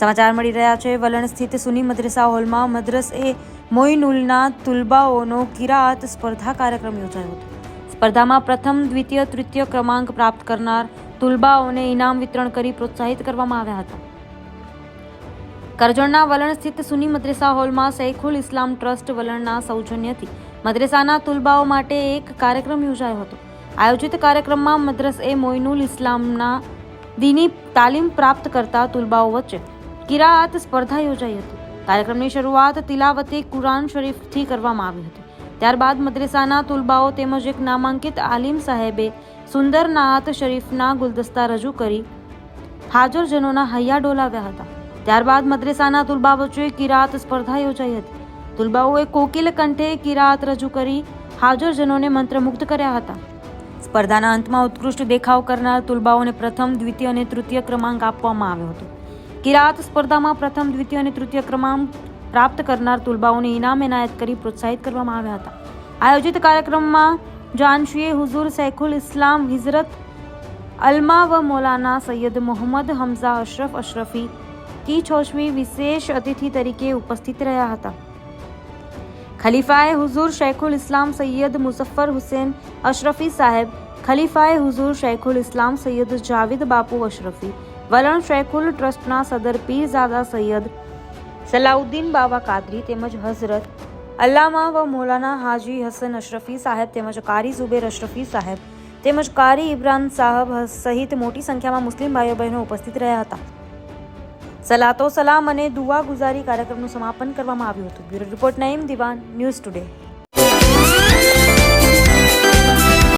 સમાચાર મળી રહ્યા છે. વલણ સ્થિત સુની મદ્રસા હોલમાં મદ્રસ એ મોઇનુલના તુલબાઓનો કિરાત સ્પર્ધા કાર્યક્રમ યોજાયો હતો. સ્પર્ધામાં પ્રથમ, દ્વિતીય, તૃતીય ક્રમાંક પ્રાપ્ત કરનાર તુલબાઓને ઇનામ વિતરણ કરી પ્રોત્સાહિત કરવામાં આવ્યા હતા. કરજણના વલણ સ્થિત સુની મદ્રેસા હોલમાં સૈખુલ ઇસ્લામ ટ્રસ્ટ વલણના સૌજન્યથી મદ્રેસાના તુલબાઓ માટે એક કાર્યક્રમ યોજાયો હતો. આયોજિત કાર્યક્રમમાં મદ્રસ એ મોઇનુલ ઇસ્લામના દીની તાલીમ પ્રાપ્ત કરતા તુલબાઓ વચ્ચે કિરાઆત સ્પર્ધા યોજાઈ હતી. કાર્યક્રમની શરૂઆત તિલાવતે કુરાન શરીફથી કરવામાં આવી હતી. ત્યારબાદ મદ્રેસાના તુલબાઓ તેમજ એક નામાંકિત આલિમ સાહેબે સુંદરનાત શરીફના ગુલદસ્તા રજૂ કરી હાજરજનોના હૈયા ડોલાવ્યા હતા. ત્યારબાદ મદ્રેસાના તુલબા વચ્ચે કિરાત સ્પર્ધા યોજાઈ હતી. તુલબાઓએ કોકિલ કંઠે કિરાત રજૂ કરી હાજરજનોને મંત્રમુગ્ધ કર્યા હતા. સ્પર્ધાના અંતમાં ઉત્કૃષ્ટ દેખાવ કરનાર તુલબાઓને પ્રથમ, દ્વિતીય અને તૃતીય ક્રમાંક આપવામાં આવ્યો હતો. કિરાત સ્પર્ધામાં પ્રથમ, દ્વિતીય અને તૃતીય ક્રમાંક પ્રાપ્ત કરનાર તુલબાઓને ઇનામ એનાયત કરી પ્રોત્સાહિત કરવામાં આવ્યા હતા. આયોજિત કાર્યક્રમમાં જાનશીએ હુઝુર સૈખુલ ઇસ્લામ, હિઝરત અલ્મા વ મૌલાના સૈયદ મોહમ્મદ હમઝા અશરફ અશરફી કી છોશવી વિશેષ અતિથિ તરીકે ઉપસ્થિત રહ્યા હતા. ખલીફાએ હુઝુર શૈખુલ ઇસ્લામ સૈયદ મુઝફ્ફર હુસેન અશરફી સાહેબ, ખલીફાએ હુઝુર શૈખુલ ઇસ્લામ સૈયદ જાવિદ બાપુ અશરફી વલણ શેખુલ ટ્રસ્ટના સદર પીરઝાદા સૈયદ સલાઉદ્દીન બાવા કાદરી તેમજ હઝરત અલ્લામા વ મૌલાના હાજી હસન અશરફી સાહેબ તેમજ કારી ઝુબેર અશરફી સાહેબ તેમજ કારી ઇબ્રાન સાહેબ સહિત મોટી સંખ્યામાં મુસ્લિમ ભાઈઓ બહેનો ઉપસ્થિત રહ્યા હતા. સલાતો સલામ અને દુઆ ગુજારી કાર્યક્રમનું સમાપન કરવામાં આવ્યું હતું. બ્યુરો રિપોર્ટ નઈમ દિવાન, ન્યૂઝ ટુડે.